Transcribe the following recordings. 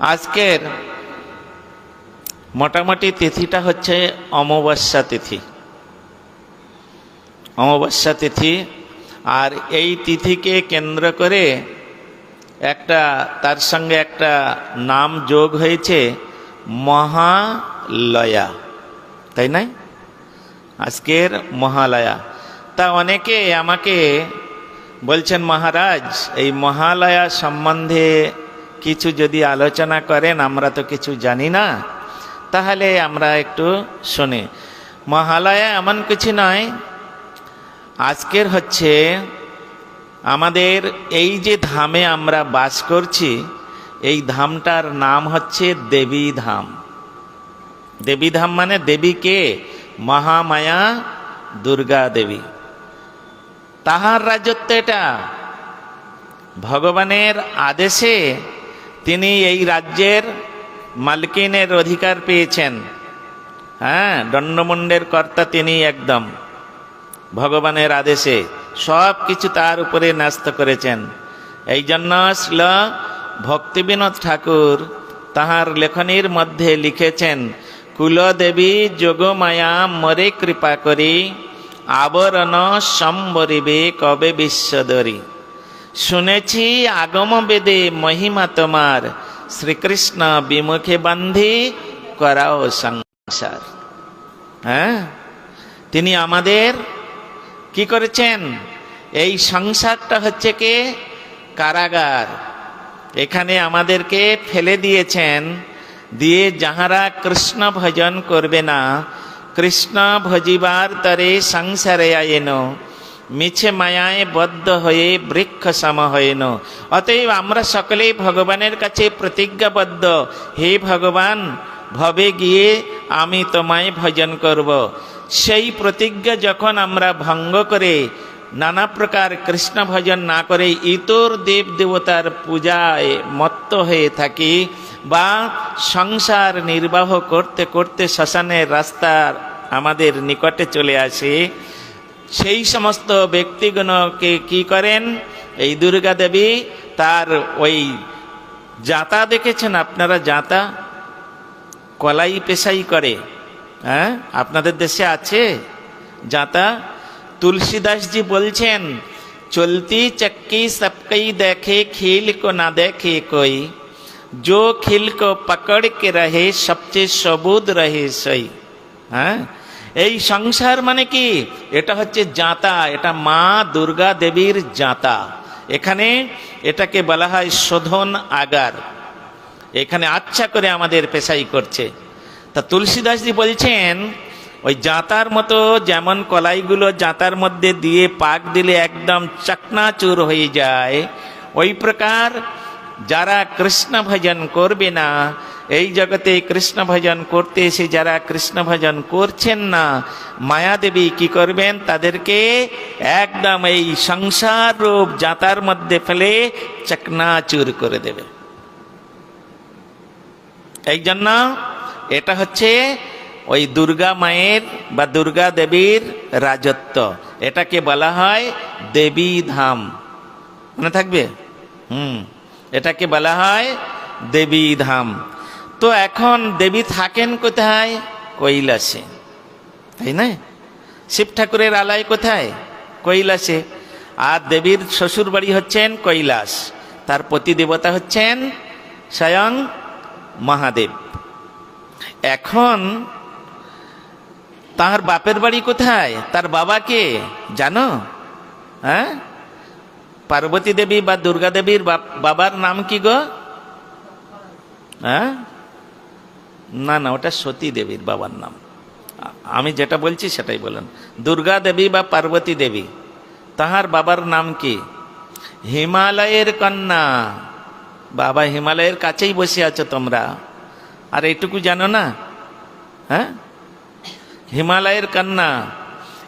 আজকের মোটামুটি তিথিটা হচ্ছে অমাবস্যা তিথি। অমাবস্যা তিথি, আর এই তিথিকে কেন্দ্র করে একটা, তার সঙ্গে একটা নাম যোগ হয়েছে মহালয়া। তাই নাই? আজকের মহালয়া। তা অনেকে আমাকে বলছেন, মহারাজ, এই মহালয়া সম্বন্ধে কিছু যদি আলোচনা করেন, আমরা তো কিছু জানি না। তাহলে আমরা একটু শুনি। মহালয়া এমন কিছু নয়, আজকের হচ্ছে আমাদের এই যে ধামে আমরা বাস করছি, এই ধামটার নাম হচ্ছে দেবী ধাম। দেবী ধাম মানে দেবীকে মহামায়া দুর্গা দেবী। তাহার রাজত্ব এটা। ভগবানের আদেশে তিনি এই রাজ্যের মালকিনের অধিকার পেয়েছেন। হ্যাঁ দণ্ডমুণ্ডের কর্তা তিনি একদম। ভগবানের আদেশে সব কিছু তার উপরে ন্যস্ত করেছেন। এই জন্য শ্ল ভক্তিবিনোদ ঠাকুর তাহার লেখনীর মধ্যে লিখেছেন, কুলদেবী যোগমায়া মরে কৃপা করি, আবরণ সম্বরিবে কবে বিশ্বদরি শুনেছি আগম বেদে মহিমা তোমার। শ্রীকৃষ্ণ বিমুখে বান্ধি করাও সংসার। হ্যাঁ? তিনি আমাদের কি করেছেন? এই সংসারটা হচ্ছে কে? কারাগার। এখানে আমাদেরকে ফেলে দিয়েছেন, দিয়ে যাহারা কৃষ্ণ ভজন করবে না, কৃষ্ণ ভজিবার তরে সংসারে আয়েন। মিছে মায়ায় বদ্ধ হয়ে বৃক্ষ সম হয়েন অতএব আমরা সকলেই ভগবানের কাছে প্রতিজ্ঞাবদ্ধ। হে ভগবান, ভবে গিয়ে আমি তোমায় ভজন করব। সেই প্রতিজ্ঞা যখন আমরা ভঙ্গ করে নানা প্রকার কৃষ্ণ ভজন না করে ইতর দেব দেবতার পূজায় মত্ত হয়ে থাকি বা সংসার নির্বাহ করতে করতে শ্মশানের রাস্তার আমাদের নিকটে চলে আসে সেই সমস্ত ব্যক্তিগণকে কি করেন এই দুর্গা দেবী তার ওই জাতা দেখেছেন আপনারা জাতা কলাই পেশাই করে হ্যাঁ আপনাদের দেশে আছে যাতা তুলসীদাসজি বলছেন চলতি চক্কি সবকই দেখে খিল কো না দেখে কই जो खिल को पकड़ के रहे সবচেয়ে সবুদ রহে সই হ্যাঁ এই সংসার মানে কি? এটা হচ্ছে জাতা, এটা মা দুর্গা দেবীর জাতা। এখানে এটাকে বলা হয় শোধন আগার। এখানে আচ্ছা করে আমাদের পেশাই করছে। তা তুলসীদাসজি বলছেন, ওই জাঁতার মতো যেমন কলাইগুলো জাঁতার মধ্যে দিয়ে পাক দিলে একদম চাকনাচুর হয়ে যায়, ওই প্রকার যারা কৃষ্ণ ভজন করবে না এই জগতে কৃষ্ণ ভজন করতে এসে যারা কৃষ্ণ ভজন করছেন না, মায়াদেবী কি করবেন? তাদেরকে একদম এই সংসার রূপ জাতার মধ্যে ফেলে চকনাচুর করে দেবে। এই জন্য এটা হচ্ছে ওই দুর্গা মায়ের বা দুর্গা দেবীর রাজত্ব। এটাকে বলা হয় দেবী ধাম। মনে থাকবে? হুম। এটাকে বলা হয় দেবী ধাম। তো এখন দেবী থাকেন কোথায়? কৈলাসে। তাই না? শিব ঠাকুরের আলায় কোথায়? কৈলাসে। আর দেবীর শ্বশুর বাড়ি হচ্ছেন কৈলাস। তার প্রতি দেবতা হচ্ছেন স্বয়ং মহাদেব। এখন তার বাপের বাড়ি কোথায়? তার বাবাকে জানো? হ্যাঁ? পার্বতী দেবী বা দুর্গা দেবীর বাবার নাম কি গো? হ্যাঁ? না না, ওটা সতী দেবীর বাবার নাম। আমি যেটা বলছি সেটাই বলেন। দুর্গা দেবী বা পার্বতী দেবী, তাহার বাবার নাম কি? হিমালয়ের কন্যা। বাবা হিমালয়ের কাছেই বসে আছো তোমরা। আর এইটুকু জানো না? হ্যাঁ? হিমালয়ের কন্যা।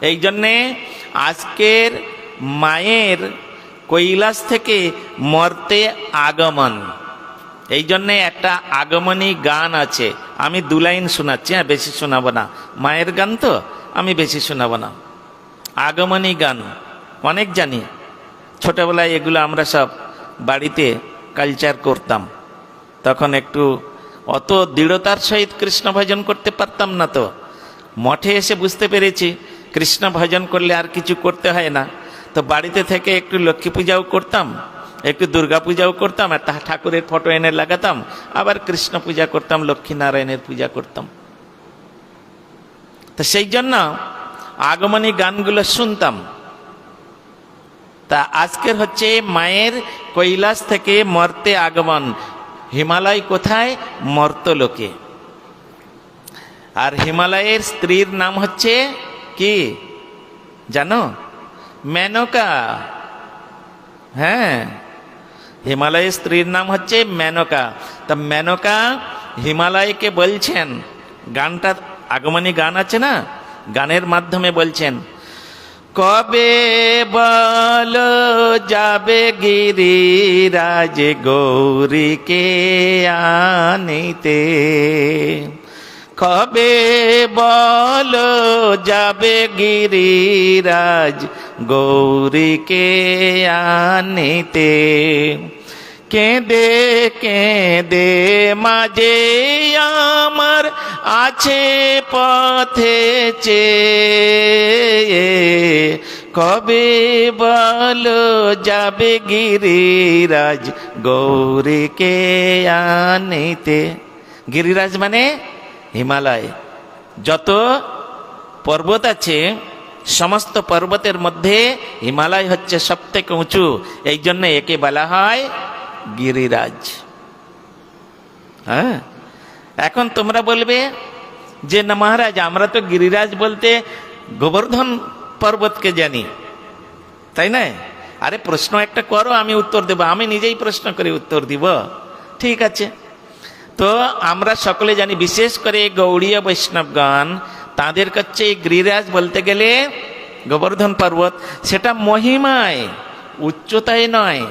এই জন্যে আজকের মায়ের কৈলাস থেকে মর্তে আগমন। এই জন্যে একটা আগমনী গান আছে। আমি দু লাইন শোনাচ্ছি হ্যাঁ বেশি শোনাবো না। মায়ের গান তো, আমি বেশি শোনাবো না। আগমনী গান, অনেক জানি। ছোটবেলায় এগুলো আমরা সব বাড়িতে কালচার করতাম। তখন একটু অত দৃঢ়তার সহিত কৃষ্ণ ভজন করতে পারতাম না তো। মঠে এসে বুঝতে পেরেছি, কৃষ্ণ ভজন করলে আর কিছু করতে হয় না। তো বাড়িতে থেকে একটু লক্ষ্মী পূজাও করতাম। একটু দুর্গা পূজাও করতাম, আর ঠাকুরের ফটো এনে লাগাতাম, আবার কৃষ্ণ পূজা করতাম লক্ষ্মী নারায়ণের পূজা করতাম। তো সেই জন্য আগমনী গানগুলো শুনতাম। তা আজকের হচ্ছে মায়ের কৈলাস থেকে মর্তে আগমন। হিমালয় কোথায়? মর্তলোকে। আর হিমালয়ের স্ত্রীর নাম হচ্ছে কি? জানো? মেনকা। হ্যাঁ। হিমালয়ের স্ত্রীর নাম হচ্ছে মেনকা। তা মেনকা হিমালয়কে বলছেন গানটা আগমনী গান আছে না? গানের মাধ্যমে বলছেন, কবে বল যাবে গিরিরাজ গৌরীকে আনিতে? কবে বল যাবে গিরিরাজ গৌরীকে আনিতে? কেঁদে কেঁদে মাঝে আমার আছে পথে চেয়ে। কবে বল যাবে গিরিরাজ গৌরীকে আনিতে? গিরিরাজ মানে হিমালয়। যত পর্বত আছে, সমস্ত পর্বতের মধ্যে হিমালয় হচ্ছে সবথেকে উঁচু। এই জন্য একে বলা হয় গিরিরাজ। হ্যাঁ? এখন তোমরা বলবে যে, না মহারাজ, আমরা তো গিরিরাজ বলতে গোবর্ধন পর্বতকে জানি। তাই না? আরে, প্রশ্ন একটা করো, আমি উত্তর দেব। আমি নিজেই প্রশ্ন করে উত্তর দিব। ঠিক আছে। তো আমরা সকলে জানি, বিশেষ করে গৌড়ীয় বৈষ্ণবগণ, তাদের কাছে গিরিরাজ বলতে গেলে গোবর্ধন পর্বত, সেটা মহিমায়, উচ্চতায় নয়।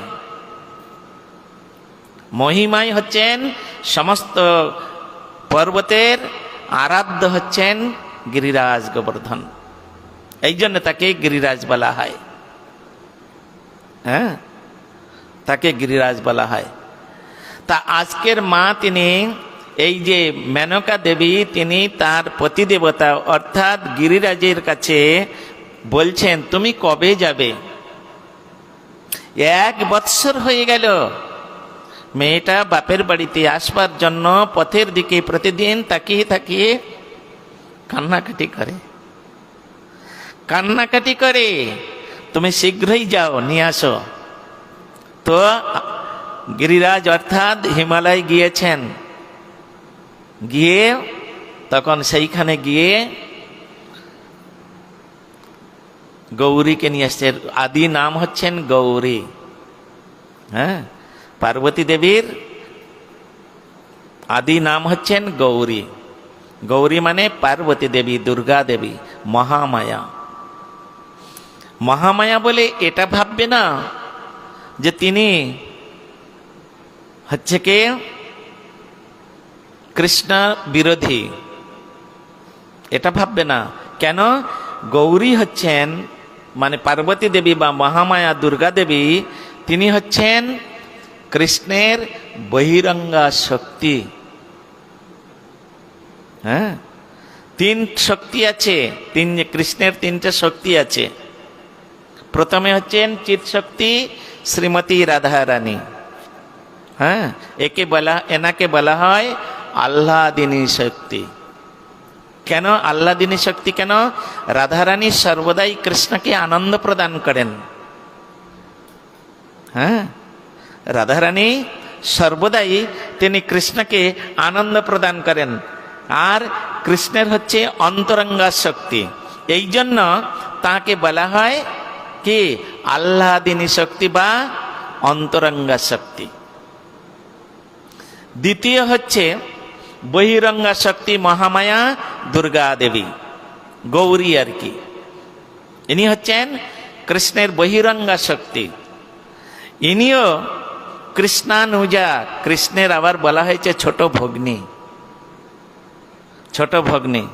মহিমায় হচ্ছেন সমস্ত পর্বতের আরাধ্য হচ্ছেন গিরিরাজ গোবর্ধন। এই জন্য তাকে গিরিরাজ বলা হয়। হ্যাঁ? তাকে গিরিরাজ বলা হয়। তা আজকের মা তিনি, এই যে মেনকা দেবী, তিনি তার পতিদেবতা অর্থাৎ গিরিরাজের কাছে বলছেন, তুমি কবে যাবে? এক বৎসর হয়ে গেল। মেয়েটা বাপের বাড়িতে আসবার জন্য পথের দিকে প্রতিদিন তাকিয়ে তাকিয়ে কান্নাকাটি করে। কান্নাকাটি করে, তুমি শীঘ্রই যাও, নিয়ে আসো। তো গিরিরাজ অর্থাৎ হিমালয় গিয়েছেন। গিয়ে তখন সেইখানে গিয়ে গৌরীকে নিয়ে আসছে। আদি নাম হচ্ছেন গৌরী। হ্যাঁ? পার্বতী দেবীর আদি নাম হচ্ছেন গৌরী। গৌরী মানে পার্বতী দেবী, দুর্গা দেবী, মহামায়া। মহামায়া বলে এটা ভাববে না যে তিনি হচ্ছে কে? কৃষ্ণ বিরোধী। এটা ভাববে না। কেন? গৌরী হচ্ছেন মানে পার্বতী দেবী বা মহামায়া, দুর্গা দেবী, তিনি হচ্ছেন কৃষ্ণের বহিরঙ্গা শক্তি হ্যাঁ তিন শক্তি আছে তিন কৃষ্ণের তিনটে শক্তি আছে প্রথমে হচ্ছেন চিৎ শক্তি শ্রীমতী রাধা রানী হ্যাঁ একে বলা এনাকে বলা হয় আল্লাদিনী শক্তি কেন আল্লাদিনী শক্তি কেন রাধারানী সর্বদাই কৃষ্ণকে আনন্দ প্রদান করেন হ্যাঁ রাধারানী, সর্বদাই তিনি কৃষ্ণকে আনন্দ প্রদান করেন। আর কৃষ্ণের হচ্ছে অন্তরঙ্গা শক্তি। এই জন্য তাকে বলা হয় কি? আল্লাদিনী শক্তি বা অন্তরঙ্গা শক্তি। দ্বিতীয় হচ্ছে বহিরঙ্গা শক্তি মহামায়া দুর্গা দেবী, গৌরী আর কি। ইনি হচ্ছেন কৃষ্ণের বহিরঙ্গা শক্তি। ইনিও কৃষ্ণানুজা, কৃষ্ণের আবার বলা হয়েছে ছোট ভগ্নী। ছোট ভগ্নী।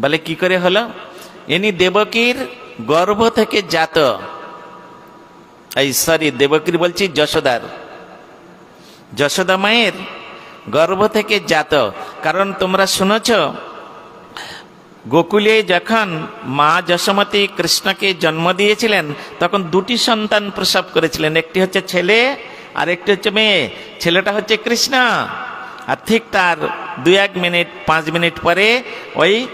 বলে কি করে হলো? ইনি দেবকীর গর্ভ থেকে জাত। এই সরি দেবকীর বলছি যশোদার। যশোদা মায়ের গর্ভ থেকে জাত। কারণ তোমরা শুনেছ গোকুলে যখন মা যশোমতী কৃষ্ণকে জন্ম দিয়েছিলেন, তখন দুটি সন্তান প্রসব করেছিলেন। একটি হচ্ছে ছেলে, আর একটি হচ্ছে মেয়ে। ছেলেটা হচ্ছে কৃষ্ণ। আর ঠিক তার দু এক মিনিট, পাঁচ মিনিট পরে ওই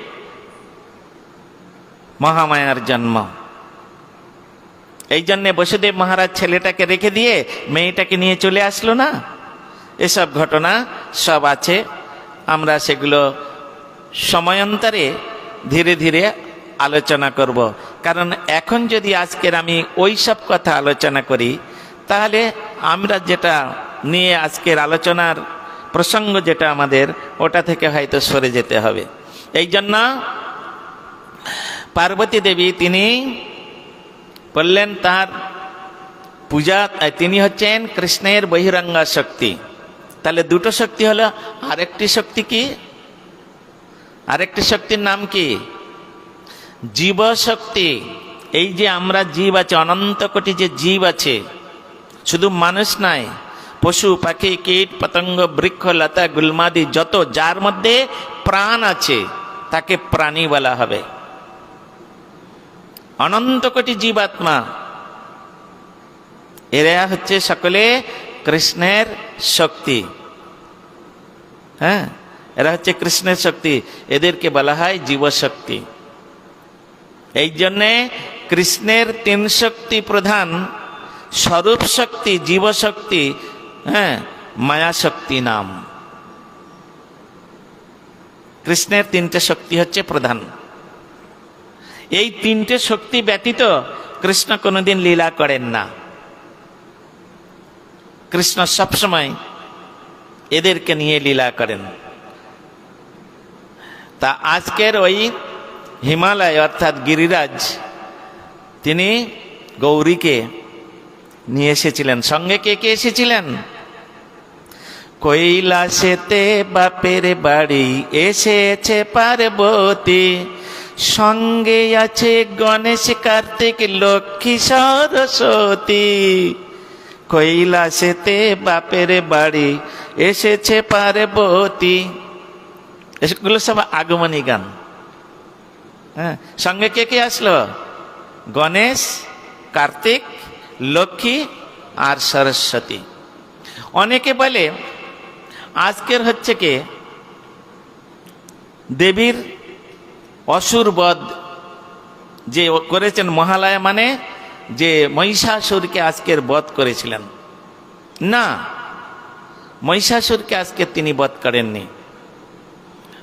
মহামায়ার জন্ম। এই জন্যে বসুদেব মহারাজ ছেলেটাকে রেখে দিয়ে মেয়েটাকে নিয়ে চলে আসলো না? এসব ঘটনা সব আছে। আমরা সেগুলো সময়ান্তরে ধীরে ধীরে আলোচনা করব। কারণ এখন যদি আজকের আমি ওই সব কথা আলোচনা করি, তাহলে আমরা যেটা নিয়ে আজকের আলোচনার প্রসঙ্গ যেটা আমাদের, ওটা থেকে হয়তো সরে যেতে হবে। এই জন্য পার্বতী দেবী তিনি বললেন, তার পূজা তিনি হচ্ছেন কৃষ্ণের বহিরঙ্গা শক্তি। তাহলে দুটো শক্তি হলো, আরেকটি শক্তি কি? আরেকটি শক্তির নাম কি? জীব শক্তি এই যে আমরা জীব আছে, অনন্ত কোটি যে জীব আছে, শুধু মানুষ নাই, পশু, পাখি, কীট, পতঙ্গ, বৃক্ষ, লতা, গুলমাদি, যত, যার মধ্যে প্রাণ আছে, তাকে প্রাণী বলা হবে। অনন্ত কোটি জীবাত্মা। এরা হচ্ছে সকলে কৃষ্ণের শক্তি। হ্যাঁ? এরা হচ্ছে কৃষ্ণের শক্তি, এদেরকে বলা হয় জীবশক্তি। এই জন্যে কৃষ্ণের তিন শক্তি প্রধান, স্বরূপ শক্তি, জীবশক্তি হ্যাঁ মায়া শক্তি নাম। কৃষ্ণের তিনটে শক্তি হচ্ছে প্রধান। এই তিনটে শক্তি ব্যতীত কৃষ্ণ কোনোদিন লীলা করেন না। কৃষ্ণ সবসময় এদেরকে নিয়ে লীলা করেন। তা আজকের ওই হিমালয়, অর্থাৎ গিরিরাজ, তিনি গৌরীকে নিয়ে এসেছিলেন। সঙ্গে কে কে এসেছিলেন? কৈলাসেতে বাপের বাড়ি এসেছে পার্বতী। সঙ্গে আছে গণেশ, কার্তিক, লক্ষ্মী, সরস্বতী। কৈলাসেতে বাপের বাড়ি এসেছে পার্বতী। এগুলো সব আগমনী গান। হ্যাঁ সঙ্গে কে কে আসলো? গণেশ, কার্তিক, লক্ষ্মী আর সরস্বতী। অনেকে বলে, আজকের হচ্ছে কে? দেবীর অসুরবধ যে করেছেন মহালয়া মানে যে মহিষাসুরকে আজকের বধ করেছিলেন। না, মহিষাসুরকে আজকে তিনি বধ করেননি।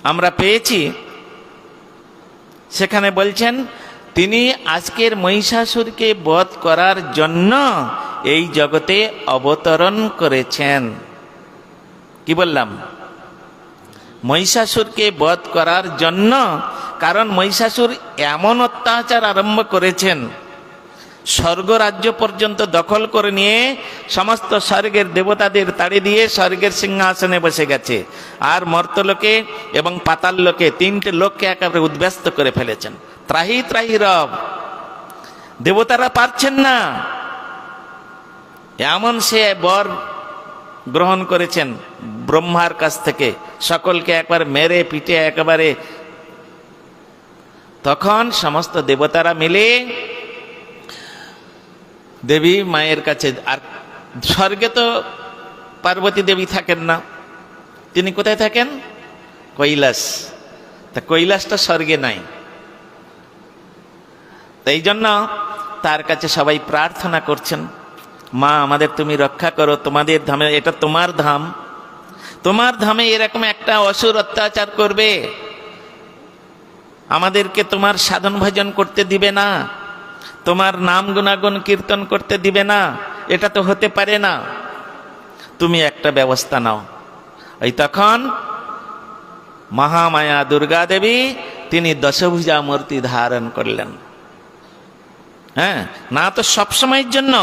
আমরা পেয়েছি। সেখানে বলছেন, তিনি আজকের মহিষাসুরকে বধ করার জন্য এই জগতে অবতরণ করেছেন। কি বললাম? মহিষাসুরকে বধ করার জন্য, কারণ মহিষাসুর এমন অত্যাচার আরম্ভ করেছেন। স্বর্গ রাজ্য পর্যন্ত দখল করে নিয়ে সমস্ত স্বর্গের দেবতাদের তাড়ি দিয়ে স্বর্গের সিংহাসনে বসে গেছে। আর মর্তলোকে এবং পাতাল লোকে তিনটে লোককে একেবারে উদ্ব্যস্ত করে ফেলেছেন। ত্রাহি ত্রাহি রব, দেবতারা পারছেন না। এমন সে বর গ্রহণ করেছেন ব্রহ্মার কাছ থেকে। সকলকে একবার মেরে পিটে একেবারে। তখন সমস্ত দেবতারা মিলে দেবী মায়ের কাছে, আর স্বর্গে তো পার্বতী দেবী থাকেন না। তিনি কোথায় থাকেন? কৈলাস। তা কৈলাসটা স্বর্গে নাই। এই জন্য তার কাছে সবাই প্রার্থনা করছেন, মা, আমাদের তুমি রক্ষা করো, তোমাদের ধামে, এটা তোমার ধাম। তোমার ধামে এরকম একটা অসুর অত্যাচার করবে। আমাদেরকে তোমার সাধন ভজন করতে দিবে না। তোমার নাম গুণাগুণ কীর্তন করতে দিবে না, এটা তো হতে পারে না। তুমি একটা ব্যবস্থা নাও। এই তখন মহামায়া দুর্গা দেবী তিনি দশভুজা মূর্তি ধারণ করলেন। হ্যাঁ না তো সবসময়ের জন্য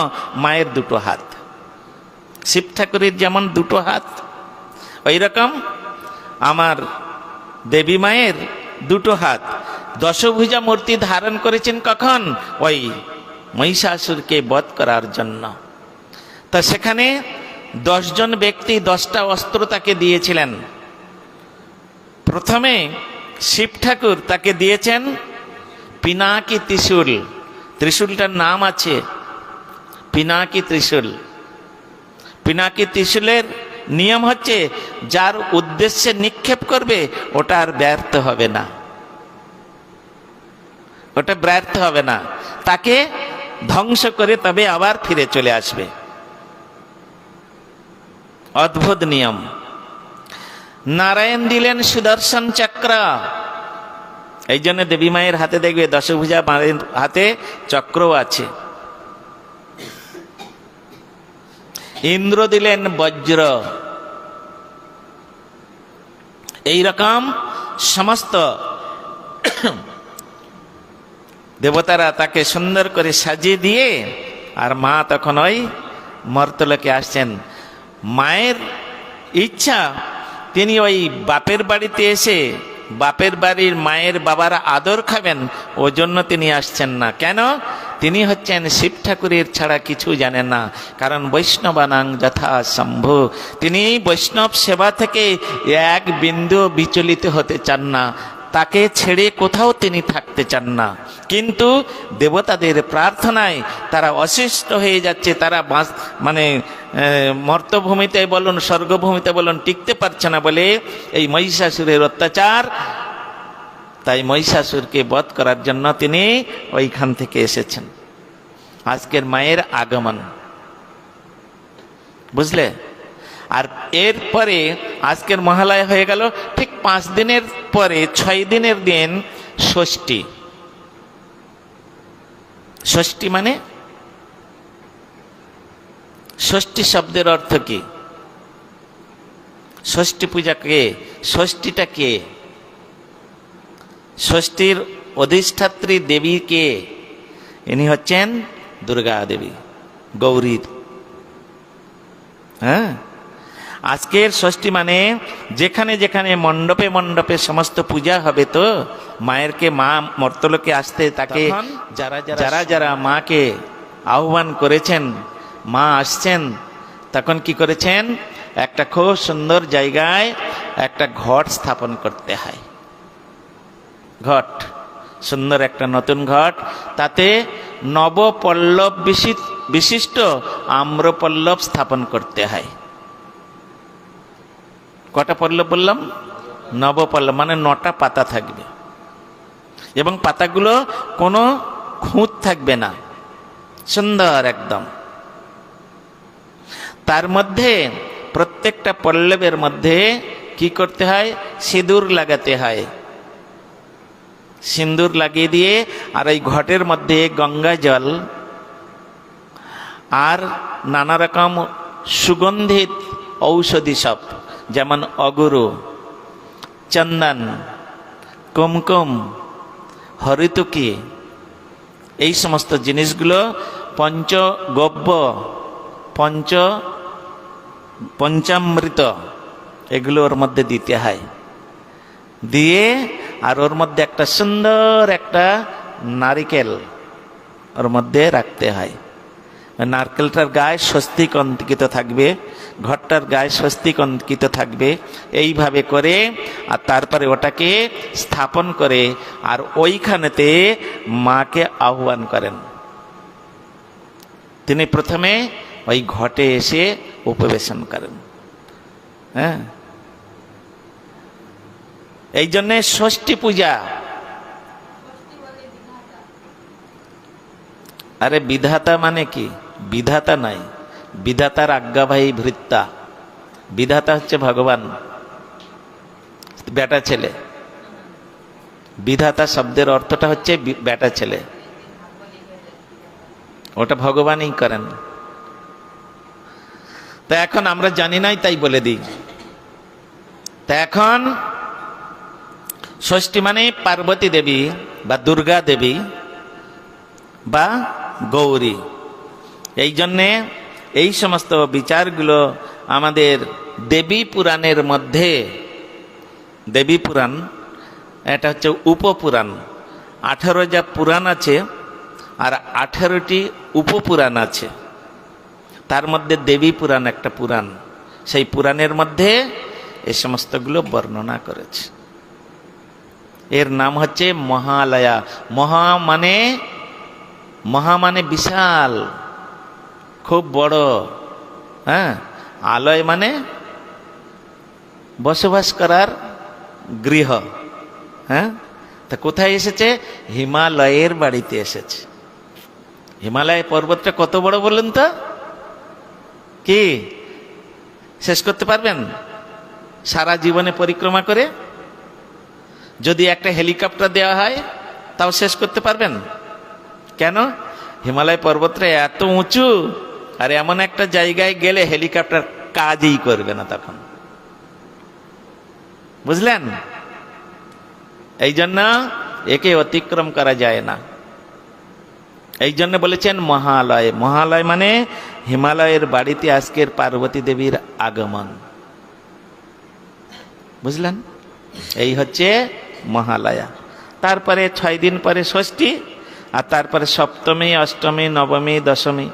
মায়ের দুটো হাত। শিব ঠাকুরের যেমন দুটো হাত, ওই রকম আমার দেবী মায়ের দুটো হাত। দশভুজা মূর্তি ধারণ করেছেন কখন? ওই মহিষাসুরকে বধ করার জন্য। তা সেখানে দশজন ব্যক্তি দশটা অস্ত্র তাকে দিয়েছিলেন। প্রথমে শিব ঠাকুর তাকে দিয়েছেন পিনাকি ত্রিশূল। ত্রিশূলটার নাম আছে পিনাকি ত্রিশূল। পিনাকি ত্রিশূলের নিয়ম হচ্ছে, যার উদ্দেশ্যে নিক্ষেপ করবে, ওটা আর ব্যর্থ হবে না। ওটা ব্যর্থ হবে না। তাকে ধ্বংস করে তবে আবার ফিরে চলে আসবে। অদ্ভুত নিয়ম। নারায়ণ দিলেন সুদর্শন চক্র। এই জন্য দেবী মায়ের হাতে দেখবে, দশভুজা মায়ের হাতে চক্রও আছে। ইন্দ্র দিলেন বজ্র। এই রকম সমস্ত দেবতারা তাকে সুন্দর করে সাজিয়ে দিয়ে, আর মা তখন ওই মর্তলোকে আসছেন। মায়ের ইচ্ছা, তিনি ওই বাপের বাড়িতে এসে বাপের বাড়ির মায়ের বাবারা আদর খাবেন ও জন্য তিনি আসছেন না। কেন? তিনি হচ্ছেন শিব ঠাকুরের ছাড়া কিছু জানেন না, কারণ বৈষ্ণবানাং যথা শম্ভু তিনি বৈষ্ণব সেবা থেকে এক বিন্দু বিচলিত হতে চান না। তাকে ছেড়ে কোথাও তিনি থাকতে চান না। কিন্তু দেবতাদের প্রার্থনায় তারা অসুস্থ হয়ে যাচ্ছে, তারা মানে মর্তভূমিতে বলুন, স্বর্গভূমিতে বলুন, টিকতে পারছে না বলে এই মহিষাসুরের অত্যাচার। তাই মহিষাসুরকে বধ করার জন্য তিনি ওইখান থেকে এসেছেন। আজকের মায়ের আগমন। বুঝলে? আর এরপরে আজকের মহালয়া হয়ে গেল, ঠিক পাঁচ দিনের পরে, ছয় দিনের দিন ষষ্ঠী। ষষ্ঠী মানে? ষষ্ঠী শব্দের অর্থ কি? ষষ্ঠী পূজা কে? ষষ্ঠীটা কে? ষষ্ঠীর অধিষ্ঠাত্রী দেবী কে? ইনি হচ্ছেন দুর্গা দেবী গৌরীর হ্যাঁ? আজকের ষষ্ঠী মানে যেখানে যেখানে মণ্ডপে মণ্ডপে সমস্ত পূজা হবে তো মায়েরকে মা মর্তলোকে আসতে তাকে যারা যারা যারা মাকে আহ্বান করেছেন মা আসছেন তখন কি করেছেন? একটা খুব সুন্দর জায়গায় একটা ঘট স্থাপন করতে হয়। ঘট সুন্দর একটা নতুন ঘট। তাতে নবপল্লব বিশি- বিশিষ্ট আম্রপল্লব স্থাপন করতে হয়। কটা পল্লব বললাম? নবপল্লব মানে নটা পাতা থাকবে। এবং পাতাগুলো কোনো খুঁত থাকবে না। সুন্দর একদম। তার মধ্যে প্রত্যেকটা পল্লবের মধ্যে কি করতে হয়? সিঁদুর লাগাতে হয়। সিন্দুর লাগিয়ে দিয়ে আর এই ঘটের মধ্যে গঙ্গা জল আর নানা রকম সুগন্ধিত ঔষধি সব। যেমন অগুরু, চন্দন, কুমকুম, হরিতুকি, এই সমস্ত জিনিসগুলো পঞ্চগব্য, পঞ্চ, পঞ্চামৃত, এগুলো ওর মধ্যে দিতে হয়। দিয়ে আর ওর মধ্যে একটা সুন্দর একটা নারিকেল ওর মধ্যে রাখতে হয়। নারকেলটার গায়ে স্বস্তিক অঙ্কিত থাকবে। ঘরটার গায়ে স্বস্তিক অঙ্কিত থাকবে। এইভাবে করে আর তারপরে ওটাকে স্থাপন করে আর ওইখানেতে মাকে আহ্বান করেন। তিনি প্রথমে ওই ঘটে এসে উপবেশন করেন। হ্যাঁ? এই জন্যে ষষ্ঠী পূজা। আরে বিধাতা মানে কি? বিধাতা নাই। বিধাতার আজ্ঞাবাহী ভৃত্তা। বিধাতা হচ্ছে ভগবান বেটা ছেলে। বিধাতা শব্দের অর্থটা হচ্ছে বেটা ছেলে। ওটা ভগবানই করেন। তা এখন আমরা জানি নাই, তাই বলে দিই। তা এখন ষষ্ঠী মানে পার্বতী দেবী বা দুর্গা দেবী বা গৌরী। এই জন্যে এই সমস্ত বিচারগুলো আমাদের দেবী পুরাণের মধ্যে, দেবী পুরাণ, এটা হচ্ছে উপপুরাণ। আঠারো যা পুরাণ আছে আর আঠারোটি উপপুরাণ আছে। তার মধ্যে দেবী পুরাণ একটা পুরাণ। সেই পুরাণের মধ্যে এ সমস্তগুলো বর্ণনা করেছে। এর নাম হচ্ছে মহালয়া। মহা মানে মহা মানে বিশাল। খুব বড়। হ্যাঁ? আলয় মানে বসবাস করার গৃহ। হ্যাঁ? তা কোথায় এসেছে? হিমালয়ের বাড়িতে এসেছে। হিমালয় পর্বতটা কত বড় বলুন তো? কি? শেষ করতে পারবেন? সারা জীবনে পরিক্রমা করে? যদি একটা হেলিকপ্টার দেওয়া হয়, তাও শেষ করতে পারবেন? কেন? হিমালয় পর্বতটা এত উঁচু আর এমন একটা জায়গায় গেলে হেলিকপ্টার কাজই করবে না তখন। বুঝলেন? এই জন্য একে অতিক্রম করা যায় না। এই জন্য বলেছেন মহালয়। মহালয় মানে হিমালয়ের বাড়িতে আজকের পার্বতী দেবীর আগমন। বুঝলেন? এই হচ্ছে মহালয়া। তারপরে ছয় দিন পরে ষষ্ঠী, আর তারপরে সপ্তমী, অষ্টমী, নবমী, দশমী।